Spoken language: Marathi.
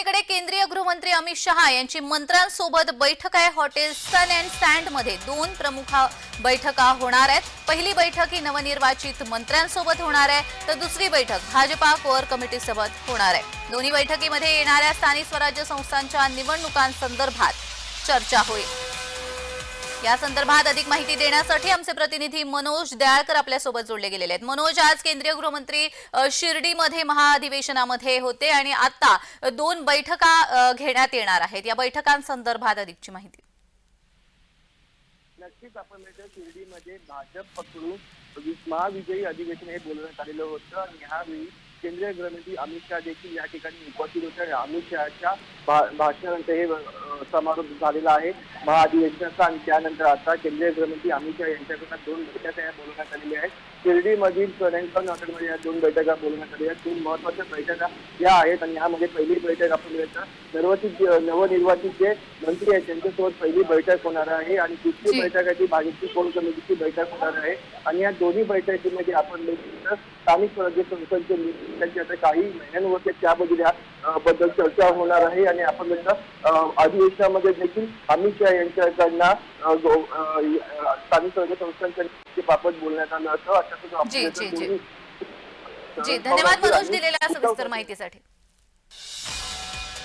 बातमीकडे केंद्रीय गृहमंत्री अमित शहा यांची मंत्र्यांसोबत बैठक आहे. हॉटेल सन अँड सँडमध्ये दोन प्रमुख बैठका होणार आहेत. पहिली बैठक ही नवनिर्वाचित मंत्र्यांसोबत होणार आहे. तर दुसरी बैठक भाजपा कोअर कमिटी सोबत होणार आहे. दोन्ही बैठकीमध्ये येणाऱ्या स्थानिक स्वराज्य संस्थांच्या निवडणुकांसंदर्भात चर्चा होईल. या संदर्भात अधिक माहिती देण्यासाठी आमचे प्रतिनिधी मनोज दयाळकर आपल्यासोबत जोडले गेलेले आहेत. मनोज आज केंद्रीय गृहमंत्री शिर्डीमध्ये महाअधिवेशनामध्ये होते आणि आता दोन बैठका घेण्यात येणार आहेत. या बैठकांसंदर्भात अधिकची माहिती. नक्कीच आपण म्हणतो शिर्डीमध्ये भाजप पकडून महाविजयी अधिवेशन हे बोलवण्यात आलेलं होतं आणि ह्यावेळी केंद्रीय गृहमंत्री अमित शहा देखील या ठिकाणी उपस्थित होते आणि अमित शहाच्या भा- भाषणानंतर हे समारोप झालेला आहे. महाअधिवेशनाचा आणि त्यानंतर आता केंद्रीय गृहमंत्री अमित शहा यांच्याकडून दोन बैठका या बोलवण्यात आलेल्या आहेत. शिर्डीमधील सोनेंकन हॉटेलमध्ये या दोन बैठका बोलवण्यात आलेल्या आहेत. दोन महत्त्वाच्या बैठका या आहेत आणि यामध्ये पहिली बैठक आपण निर्वाचित नवनिर्वाचित जे मंत्री आहेत त्यांच्यासोबत पहिली बैठक होणार आहे आणि. दुसरी बैठक आहे ती भाजपची कोर कमिटीची बैठक होणार आहे. आणि या दोन्ही बैठकीमध्ये आपण स्थानिक स्वराज्य संस्थांचे निवडणुकांची आता काही महिन्यांवरती त्याबद्दल बद्दल चर्चा होणार आहे. आणि आपण अ, अधिवेशनामध्ये देखील अमित शहा यांच्याकडनं स्थानिक स्वराज्य संस्थांच्या बाबत बोलण्यात आलं होतं. अशा धन्यवाद मनोज दिलेल्या सविस्तर माहितीसाठी.